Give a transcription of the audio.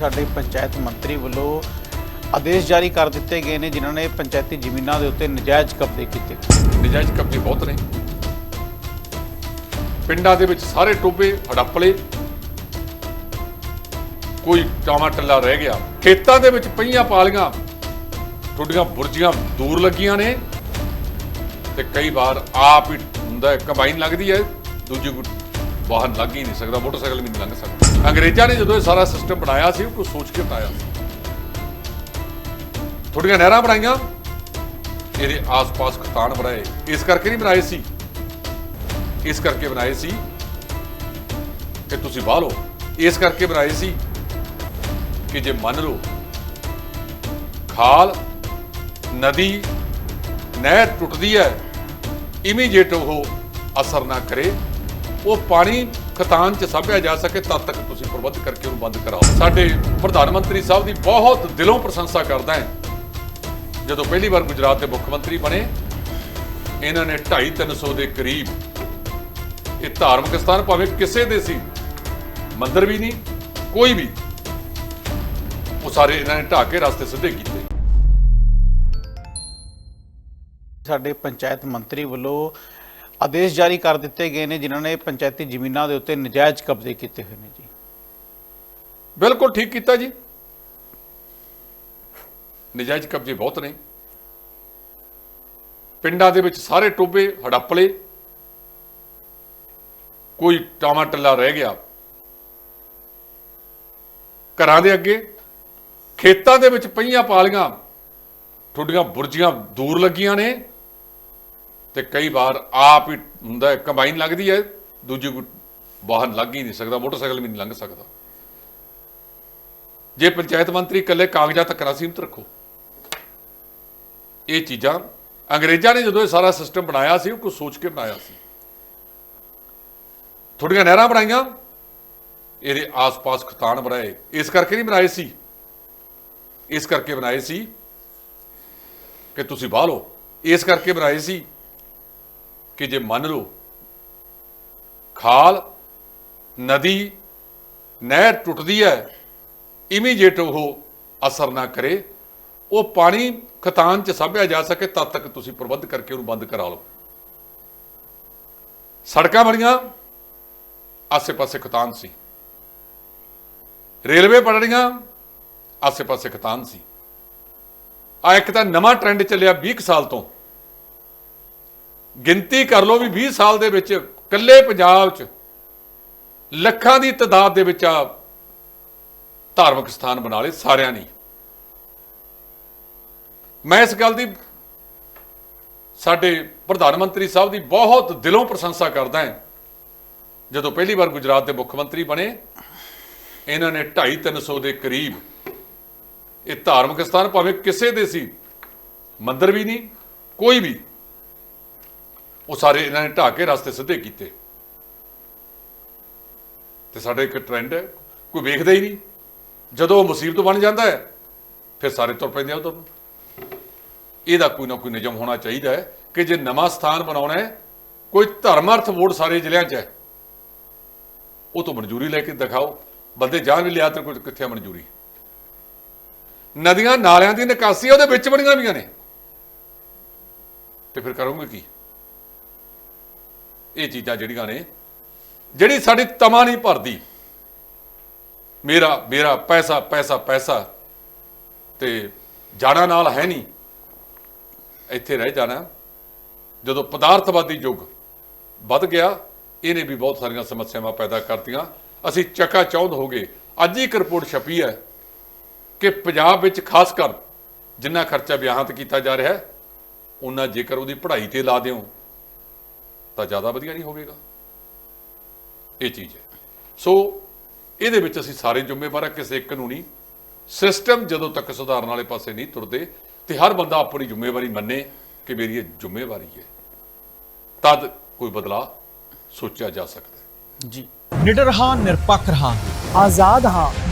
ਸਾਡੇ ਪੰਚਾਇਤ ਮੰਤਰੀ ਵੱਲੋਂ ਆਦੇਸ਼ ਜਾਰੀ ਕਰ ਦਿੱਤੇ ਗਏ ਨੇ ਜਿਨ੍ਹਾਂ ਨੇ ਪੰਚਾਇਤੀ ਜ਼ਮੀਨਾਂ ਦੇ ਉੱਤੇ ਨਜਾਇਜ਼ ਕਬਜ਼ੇ ਕੀਤੇ। ਨਜਾਇਜ਼ ਕਬਜ਼ੇ ਬਹੁਤ ਨੇ। ਪਿੰਡਾਂ ਦੇ ਵਿੱਚ ਸਾਰੇ ਟੋਬੇ ਹੜੱਪਲੇ ਕੋਈ ਟਾਮਾ ਟੱਲਾ ਰਹਿ ਗਿਆ। ਖੇਤਾਂ ਦੇ ਵਿੱਚ ਪਈਆਂ ਪਾਲੀਆਂ ਟੁੱਡੀਆਂ ਬੁਰਜੀਆਂ ਦੂਰ ਲੱਗੀਆਂ ਨੇ। ਤੇ ਕਈ ਵਾਰ ਆਪ ਹੀ ਹੁੰਦਾ ਹੈ, ਕੰਬਾਈਨ ਲੱਗਦੀ ਹੈ ਦੂਜੀ ਕੋਈ ਵਾਹਨ ਲੱਗ ਹੀ ਨਹੀਂ ਸਕਦਾ ਮੋਟਰਸਾਈਕਲ ਵੀ ਨਹੀਂ ਲੰਘ ਸਕਦਾ। ਅੰਗਰੇਜ਼ਾਂ ਨੇ ਜਦੋਂ ਇਹ ਸਾਰਾ ਸਿਸਟਮ ਬਣਾਇਆ ਸੀ, ਉਹ ਕੋਈ ਸੋਚ ਕੇ ਬਣਾਇਆ ਸੀ। ਥੋੜੀਆਂ ਨਹਿਰਾਂ ਬਣਾਈਆਂ, ਇਹਦੇ ਆਸ-ਪਾਸ ਖਤਾਨ ਬਣਾਏ। ਇਸ ਕਰਕੇ ਨਹੀਂ ਬਣਾਏ ਸੀ। ਇਸ ਕਰਕੇ ਬਣਾਏ ਸੀ ਕਿ ਤੁਸੀਂ ਵਾਹ ਲਓ। ਇਸ ਕਰਕੇ ਬਣਾਏ ਸੀ ਕਿ ਜੇ ਮੰਨ ਲਓ, ਖਾਲ, ਨਦੀ, ਨਹਿਰ ਟੁੱਟਦੀ ਹੈ, ਇਮੀਡੀਏਟ ਉਹ ਅਸਰ ਨਾ ਕਰੇ, ਉਹ ਪਾਣੀ ਖਤਾਨ ਚ ਸਾਂਭਿਆ ਜਾ ਸਕੇ, ਤਦ ਤੱਕ ਤੁਸੀਂ ਪ੍ਰਬੰਧ ਕਰਕੇ ਉਹਨੂੰ ਬੰਦ ਕਰਾਓ। ਸਾਡੇ ਪ੍ਰਧਾਨ ਮੰਤਰੀ ਸਾਹਿਬ ਦੀ ਬਹੁਤ ਦਿਲੋਂ ਪ੍ਰਸ਼ੰਸਾ ਕਰਦਾ ਹਾਂ। ਜਦੋਂ ਪਹਿਲੀ ਵਾਰ ਗੁਜਰਾਤ ਦੇ ਮੁੱਖ ਮੰਤਰੀ ਬਣੇ, ਇਹਨਾਂ ਨੇ 2.5 300 ਦੇ ਕਰੀਬ ਇਹ ਧਾਰਮਿਕ ਸਥਾਨ ਭਾਵੇਂ ਕਿਸੇ ਦੇ ਸੀ, ਮੰਦਰ ਵੀ ਨਹੀਂ, ਕੋਈ ਵੀ, ਉਹ ਸਾਰੇ ਇਹਨਾਂ ਨੇ ਢਾਹ ਕੇ ਰਸਤੇ ਸਿੱਧੇ ਕੀਤੇ। ਸਾਡੇ ਪੰਚਾਇਤ ਮੰਤਰੀ ਵੱਲੋਂ ਆਦੇਸ਼ ਜਾਰੀ ਕਰ ਦਿੱਤੇ ਗਏ ਨੇ, ਜਿਨ੍ਹਾਂ ਨੇ ਪੰਚਾਇਤੀ ਜ਼ਮੀਨਾਂ ਦੇ ਉੱਤੇ ਨਜਾਇਜ਼ ਕਬਜ਼ੇ ਕੀਤੇ ਹੋਏ ਨੇ ਜੀ। ਬਿਲਕੁਲ ਠੀਕ ਕੀਤਾ ਜੀ। ਨਜਾਇਜ਼ ਕਬਜ਼ੇ ਬਹੁਤ ਨੇ। ਪਿੰਡਾਂ ਦੇ ਵਿੱਚ ਸਾਰੇ ਟੋਬੇ ਹੜੱਪਲੇ। ਕੋਈ ਟਾਮਾ ਟੱਲਾ ਰਹਿ ਗਿਆ। ਘਰਾਂ ਦੇ ਅੱਗੇ, ਖੇਤਾਂ ਦੇ ਵਿੱਚ ਪਈਆਂ ਪਾਲੀਆਂ। ਟੁੱਡੀਆਂ ਬੁਰਜੀਆਂ ਦੂਰ ਲੱਗੀਆਂ ਨੇ। ਤੇ ਕਈ ਵਾਰ ਆਪ ਹੀ ਹੁੰਦਾ ਕੰਬਾਈਨ ਲੱਗਦੀ ਹੈ, ਦੂਜੀ ਕੋਈ ਵਾਹਨ ਲੱਗ ਹੀ ਨਹੀਂ ਸਕਦਾ, ਮੋਟਰਸਾਈਕਲ ਵੀ ਨਹੀਂ ਲੰਘ ਸਕਦਾ। ਜੇ ਪੰਚਾਇਤ ਮੰਤਰੀ ਇਕੱਲੇ ਕਾਗਜ਼ਾਂ ਤੱਕ ਨਾ ਸੀਮਤ ਰੱਖੋ, ਇਹ ਚੀਜ਼ਾਂ ਅੰਗਰੇਜ਼ਾਂ ਨੇ ਜਦੋਂ ਇਹ ਸਾਰਾ ਸਿਸਟਮ ਬਣਾਇਆ ਸੀ, ਉਹ ਕੁਝ ਸੋਚ ਕੇ ਬਣਾਇਆ ਸੀ। ਥੋੜੀਆਂ ਨਹਿਰਾਂ ਬਣਾਈਆਂ, ਇਹਦੇ ਆਸ-ਪਾਸ ਖਤਾਨ ਬਣਾਏ। ਇਸ ਕਰਕੇ ਨਹੀਂ ਬਣਾਏ ਸੀ। ਇਸ ਕਰਕੇ ਬਣਾਏ ਸੀ ਕਿ ਤੁਸੀਂ ਵਾਹ ਲਓ। ਇਸ ਕਰਕੇ ਬਣਾਏ ਸੀ ਕਿ ਜੇ ਮੰਨ ਲਓ ਖਾਲ, ਨਦੀ, ਨਹਿਰ ਟੁੱਟਦੀ ਹੈ ਇਮੀਡੀਏਟ ਉਹ ਅਸਰ ਨਾ ਕਰੇ, ਉਹ ਪਾਣੀ ਖਤਾਨ ਚ ਸਾਂਭਿਆ ਜਾ ਸਕੇ, ਤਦ ਤੱਕ ਤੁਸੀਂ ਪ੍ਰਬੰਧ ਕਰਕੇ ਉਹਨੂੰ ਬੰਦ ਕਰਾ ਲਓ। ਸੜਕਾਂ ਬਣੀਆਂ, ਆਸੇ-ਪਾਸੇ ਖਤਾਨ ਸੀ। ਰੇਲਵੇ ਪੜੜੀਆਂ ਆਸੇ-ਪਾਸੇ ਖਤਾਨ ਸੀ। ਆ ਇੱਕ ਤਾਂ ਨਵਾਂ ਟ੍ਰੈਂਡ ਚੱਲਿਆ 20 ਕੁ ਸਾਲ ਤੋਂ। ਗਿਣਤੀ ਕਰ ਲਓ ਵੀ 20 ਸਾਲ ਦੇ ਵਿੱਚ ਇਕੱਲੇ ਪੰਜਾਬ 'ਚ ਲੱਖਾਂ ਦੀ ਤਦਾਦ ਦੇ ਵਿੱਚ ਆ ਧਾਰਮਿਕ ਸਥਾਨ ਬਣਾ ਲਏ ਸਾਰਿਆਂ ਨੇ। ਮੈਂ ਇਸ ਗੱਲ ਦੀ ਸਾਡੇ ਪ੍ਰਧਾਨ ਮੰਤਰੀ ਸਾਹਿਬ ਦੀ ਬਹੁਤ ਦਿਲੋਂ ਪ੍ਰਸ਼ੰਸਾ ਕਰਦਾ ਹਾਂ। ਜਦੋਂ ਪਹਿਲੀ ਵਾਰ ਗੁਜਰਾਤ ਦੇ ਮੁੱਖ ਮੰਤਰੀ ਬਣੇ, ਇਹਨਾਂ ਨੇ 2.5 300 ਦੇ ਕਰੀਬ ਇਹ ਧਾਰਮਿਕ ਸਥਾਨ ਭਾਵੇਂ ਕਿਸੇ ਦੇ ਸੀ, ਮੰਦਰ ਵੀ ਨਹੀਂ, ਕੋਈ ਵੀ ਉਹ ਸਾਰੇ ਇਹਨਾਂ ਨੇ ਢਾਹ ਕੇ ਰਸਤੇ ਸਿੱਧੇ ਕੀਤੇ। ਤੇ ਸਾਡੇ ਇੱਕ ਟ੍ਰੈਂਡ ਹੈ, ਕੋਈ ਵੇਖਦਾ ਹੀ ਨਹੀਂ। ਜਦੋਂ ਉਹ ਮੁਸੀਬਤ ਬਣ ਜਾਂਦਾ ਹੈ, ਫਿਰ ਸਾਰੇ ਤੁਰ ਪੈਂਦੇ ਆ ਉਧਰ ਨੂੰ। ਇਹਦਾ ਕੋਈ ਨਾ ਕੋਈ ਨਿਯਮ ਹੋਣਾ ਚਾਹੀਦਾ ਹੈ ਕਿ ਜੇ ਨਵਾਂ ਸਥਾਨ ਬਣਾਉਣਾ ਹੈ, ਕੋਈ ਧਰਮ ਅਰਥ ਬੋਰਡ ਸਾਰੇ ਜ਼ਿਲ੍ਹਿਆਂ 'ਚ ਹੈ, ਉਹ ਤੋਂ ਮਨਜ਼ੂਰੀ ਲੈ ਕੇ ਦਿਖਾਓ। ਬੰਦੇ ਜਾਣ ਵੀ ਲਿਆ ਤੇ ਕੋਈ ਕਿੱਥੇ ਆ ਮਨਜ਼ੂਰੀ। ਨਦੀਆਂ ਨਾਲਿਆਂ ਦੀ ਨਿਕਾਸੀ ਉਹਦੇ ਵਿੱਚ ਬਣੀਆਂ ਵੀਆਂ ਨੇ। ਤੇ ਫਿਰ ਕਰੋਗੇ ਕੀ? ਇਹ ਚੀਜ਼ਾਂ ਜਿਹੜੀਆਂ ਨੇ, ਜਿਹੜੀ ਸਾਡੀ ਤਮਾ ਨਹੀਂ ਭਰਦੀ। ਮੇਰਾ ਮੇਰਾ ਪੈਸਾ ਪੈਸਾ ਪੈਸਾ ਤੇ ਜਾਣਾ ਨਾਲ ਹੈ ਨਹੀਂ। ਇੱਥੇ ਰਹਿ ਜਾਣਾ। ਜਦੋਂ ਪਦਾਰਥਵਾਦੀ ਯੁੱਗ ਵੱਧ ਗਿਆ, ਇਹਨੇ ਵੀ ਬਹੁਤ ਸਾਰੀਆਂ ਸਮੱਸਿਆਵਾਂ ਪੈਦਾ ਕਰਤੀਆਂ। ਅਸੀਂ ਚੱਕਾ ਚੌਂਧ ਹੋ ਗਏ। ਅੱਜ ਹੀ ਇੱਕ ਰਿਪੋਰਟ ਛਪੀ ਹੈ ਕਿ ਪੰਜਾਬ ਵਿੱਚ ਖਾਸ ਕਰ ਜਿੰਨਾ ਖਰਚਾ ਵਿਆਹਾਂ ਤੇ ਕੀਤਾ ਜਾ ਰਿਹਾ ਹੈ, ਉਹਨਾਂ ਜੇਕਰ ਉਹਦੀ ਪੜ੍ਹਾਈ ਤੇ ਲਾ ਦਿਓ ਤਾਂ ਜ਼ਿਆਦਾ ਵਧੀਆ ਨਹੀਂ ਹੋਵੇਗਾ। ਇਹ ਚੀਜ਼ ਹੈ। ਸੋ, ਇਹਦੇ ਵਿੱਚ ਅਸੀਂ ਸਾਰੇ ਜ਼ਿੰਮੇਵਾਰ ਹਾਂ, ਕਿਸੇ ਇੱਕ ਨੂੰ ਨਹੀਂ। ਸਿਸਟਮ ਜਦੋਂ ਤੱਕ ਸੁਧਾਰਨ ਵਾਲੇ ਪਾਸੇ ਨਹੀਂ ਤੁਰਦੇ ਤੇ ਹਰ ਬੰਦਾ ਆਪਣੀ ਜ਼ਿੰਮੇਵਾਰੀ ਮੰਨੇ ਕਿ ਮੇਰੀ ਇਹ ਜ਼ਿੰਮੇਵਾਰੀ ਹੈ। ਤਦ ਕੋਈ ਬਦਲਾਅ ਸੋਚਿਆ ਜਾ ਸਕਦਾ ਹੈ। ਜੀ। ਨਿਡਰ ਹਾਂ, ਨਿਰਪੱਖ ਹਾਂ ਆਜ਼ਾਦ ਹਾਂ।